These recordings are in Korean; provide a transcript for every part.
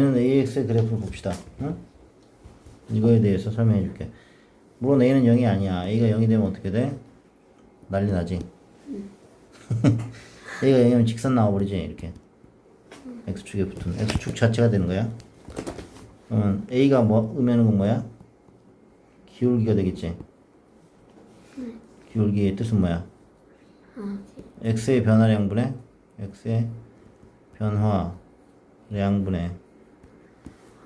얘는 AX의 그래프를 봅시다. 응? 이거에 대해서 설명해 줄게. 물론 A는 0이 아니야. A가 0이 되면 어떻게 돼? 난리 나지. A가 0이면 직선 나와버리지 이렇게. X축에 붙은 X축 자체가 되는 거야. 그러면 A가 뭐 의미하는 건 뭐야? 기울기가 되겠지. 기울기의 뜻은 뭐야? x의 변화량분의 x의 변화량분의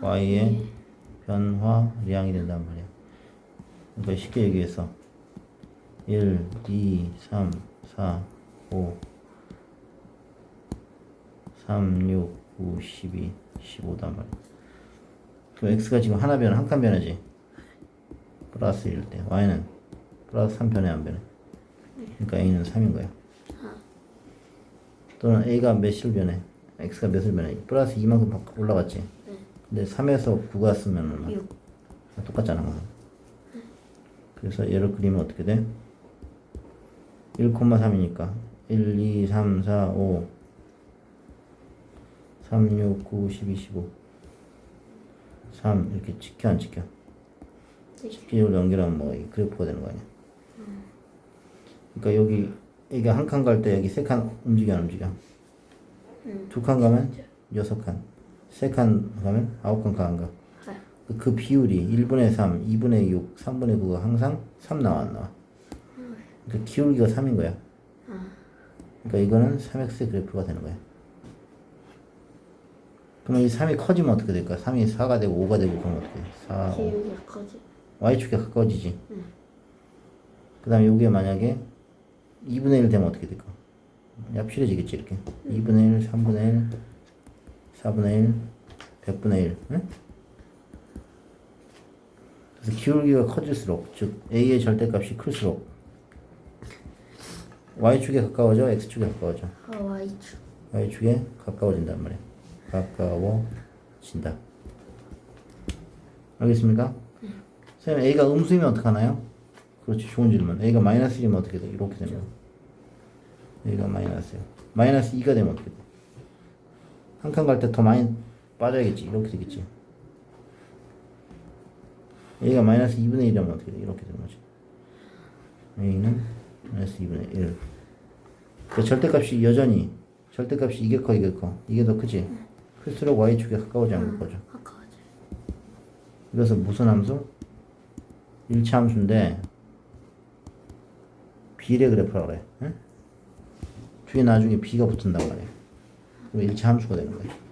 y의 변화량이 된단 말이야. 그러니까 쉽게 얘기해서 1, 2, 3, 4, 5, 3, 6, 9, 12, 15단 말이야. 그 x가 지금 하나 변화, 한칸 변하지. 플러스 1일 때 y는 플러스 3 변해 안 변해. 그러니까 a는 3인 거야. 또는 a가 몇을 변해? x가 몇을 변해? 플러스 2만큼 바- 올라갔지. 근데 3에서 9가 쓰면 얼마? 육. 똑같잖아. 그거. 그래서 얘를 그리면 어떻게 돼? 1,3이니까 1, 2, 3, 4, 5 3, 6, 9, 12, 15 3 이렇게 찍혀 안 찍혀? 찍히를 연결하면 뭐이 그래프가 되는 거 아니야? 그러니까 여기 이게 한 칸 갈 때 여기 세 칸 움직여 안 움직여? 두 칸 가면 여섯 칸, 세칸 가면 아홉 칸 가안 가? 그- 그 비율이 1분의 3, 2분의 6, 3분의 9가 항상 3 나와 안 나와? 그러니까 기울기가 3인 거야. 그러니까 이거는 3x 그래프가 되는 거야. 그러면 이 3이 커지면 어떻게 될까? 3이 4가 되고 5가 되고 그러면 어떻게 돼? 4, 5. 기울기가 커지. y축에 가까워지지. 그 다음에 이게 만약에 2분의 1 되면 어떻게 될까? 약실해지겠지 이렇게. 2분의 1, 3분의 1, 4분의 1, 100분의 1. 응? 그래서 기울기가 커질수록, 즉 a의 절대값이 클수록 y축에 가까워져, x축에 가까워져. 아 Y축. y축에 가까워진단 말이야. 가까워진다. 알겠습니까? 선생님, a가 음수이면 어떡하나요? 그렇지, 좋은 질문. a가 마이너스 1이면 어떻게 돼? 이렇게 되면. a가 마이너스요. 마이너스 2가 되면 어떻게 돼? 한 칸 갈 때 더 많이 빠져야겠지. 이렇게 되겠지. a가 마이너스 2분의 1이면 어떻게 돼? 이렇게 되는 거지. a는 마이너스 2분의 1. 그 절대값이 여전히 절대값이 이게 커 이게 커 이게 더 크지 클수록 y축에 가까워지 않을 거죠 가까워져. 그래서 무슨 함수? 일차 함수인데 비례 그래프라고 그래 응? 뒤에 나중에 b가 붙은단 말이야 그럼 일차 함수가 되는 거야